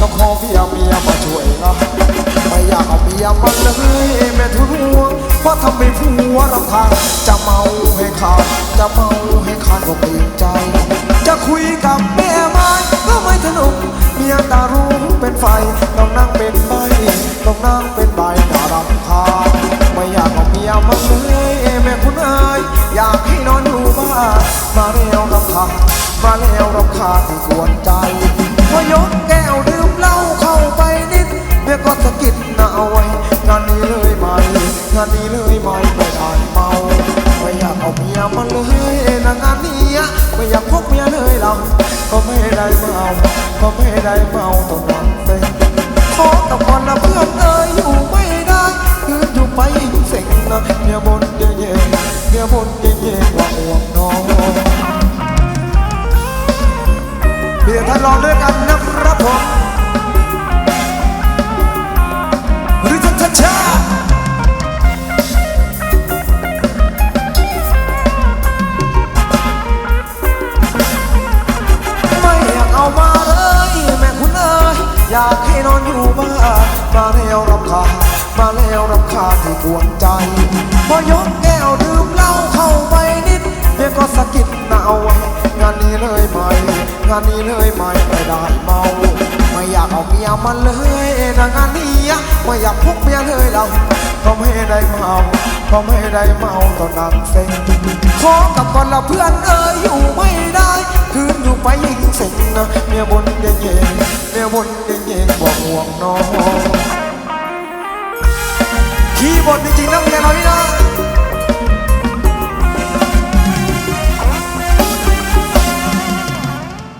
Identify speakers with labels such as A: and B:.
A: ก็ขอเบียเมียมาช่วยนะไม่อยากเอาเมียมาเลยแม่ทุนหัวเพราะทำให้ผัวรำคาญจะเมาให้ขาดจะเมาให้ขาดก็เปลี่ยนใจ จะคุยกับแม่ไม้ก็ไม่สนุกเมียตารู้เป็นไฟต้องนั่งเป็นใบต้องนั่งเป็นใบน่ารำคาญไม่อยากเอาเมียมาเลยแม่คุณเอายอยากให้นอนอยู่บ้านมาแล้วรำคาญมาแล้วรำคาญที่กวนใจ พอยกแก้วดื่มเหล้าเข้าไปนิดเมียก็สะกิดหน้าเอาไว้งานนี้เลยไหมงานนี้เลยไหมไม่ได้เมาไม่อยากเอาเมียมาเลยนะงานนี้อะไม่อยากพกเมียเลยเราก็ไม่ได้เมาก็ไม่ได้เมาต้องนั่งเต้นขอกับคนะเพื่อนเอ่ยอยู่ไม่ได้คืนอยู่ไปยิ่งเซ็งนะเมียบนเย่เย่เมียบนเย่เย่ว่าห่วงน้องเดี๋ยวท่านลองด้วยกันนะ ผมหรือท่านชชาไม่อยากเอามาเลยแม่คุณเอ๋ยอยากให้นอนอยู่บ้านมาแล้วรำคาญมาแล้วรำคาญที่กวนใจพอยกแก้วดื่มเหล้า งานนี้เลยไม่ได้เมา ไม่อยากเอาเมียมันเลยนะงานนี้ไม่อยากพกเมียเลยเราก็ไม่ได้เมาก็ไม่ได้เมาตอนนั้นเซ็งขอกับคนละเพื่อนเอออยู่ไม่ได้คืนอยู่ไปยิ่งเซ็งนะเมียบนเย็นเย็นเมียบนเย็นเย็นบวกห่วงน้องคีย์บอร์ดจริงๆนะเมียเรานะ